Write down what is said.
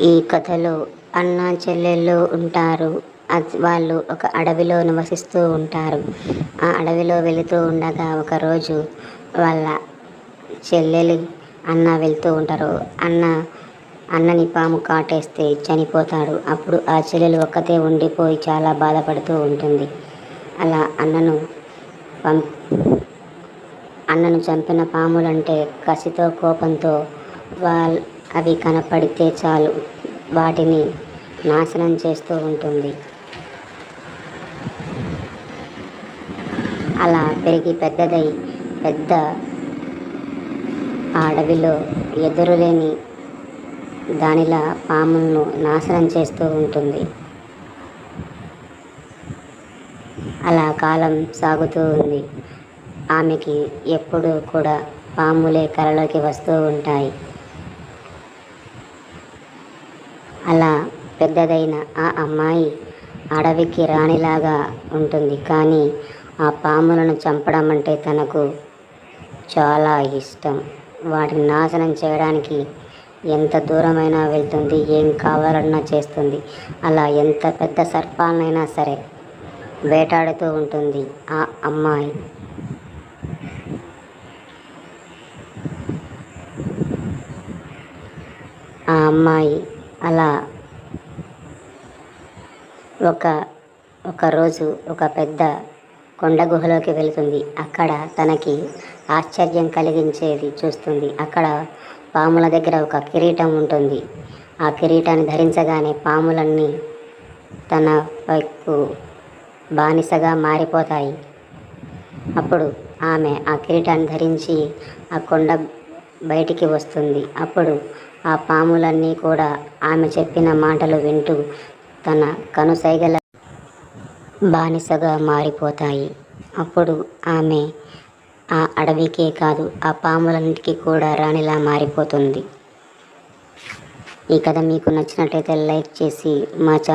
ఈ కథలో అన్న చెల్లెళ్ళు ఉంటారు. వాళ్ళు ఒక అడవిలో నివసిస్తూ ఉంటారు. ఆ అడవిలో వెళుతూ ఉండగా ఒకరోజు వాళ్ళ చెల్లెలు అన్న వెళ్తూ ఉంటారు. అన్న అన్నని పాము కాటేస్తే చనిపోతాడు. అప్పుడు ఆ చెల్లెలు ఒక్కతే ఉండిపోయి చాలా బాధపడుతూ ఉంటుంది. అలా అన్నను పం అన్నను చంపిన పాములంటే కసితో కోపంతో వాళ్ళ అవి కనపడితే చాలు. వాటిని నాశనం చేస్తూ ఉంటుంది. అలా పెరిగి పెద్దదై పెద్ద ఆ అడవిలో ఎదురులేని దానిలా పాములను నాశనం చేస్తూ ఉంటుంది. అలా కాలం సాగుతూ ఉంది. ఆమెకి ఎప్పుడూ కూడా పాములే కలలోకి వస్తూ ఉంటాయి. అలా పెద్దదైన ఆ అమ్మాయి అడవికి రాణిలాగా ఉంటుంది. కానీ ఆ పాములను చంపడం అంటే తనకు చాలా ఇష్టం. వాటిని నాశనం చేయడానికి ఎంత దూరమైనా వెళ్తుంది ఏం కావాలన్నా చేస్తుంది. అలా ఎంత పెద్ద సర్పాలనైనా సరే వేటాడుతూ ఉంటుంది ఆ అమ్మాయి. ఆ అమ్మాయి అలా ఒక ఒకరోజు ఒక పెద్ద కొండ గుహలోకి వెళుతుంది. అక్కడ తనకి ఆశ్చర్యం కలిగించేది చూస్తుంది. అక్కడ పాముల దగ్గర ఒక కిరీటం ఉంటుంది. ఆ కిరీటాన్ని ధరించగానే పాములన్నీ తన వైపు బానిసగా మారిపోతాయి. అప్పుడు ఆమె ఆ కిరీటాన్ని ధరించి ఆ కొండ బయటికి వస్తుంది. అప్పుడు ఆ పాములన్నీ కూడా ఆమె చెప్పిన మాటలు వింటూ తన కనుసైగల బానిసగా మారిపోతాయి. అప్పుడు ఆమె ఆ అడవికే కాదు ఆ పాములన్నిటికీ కూడా రాణిలా మారిపోతుంది. ఈ కథ మీకు నచ్చినట్లయితే లైక్ చేసి మా ఛానల్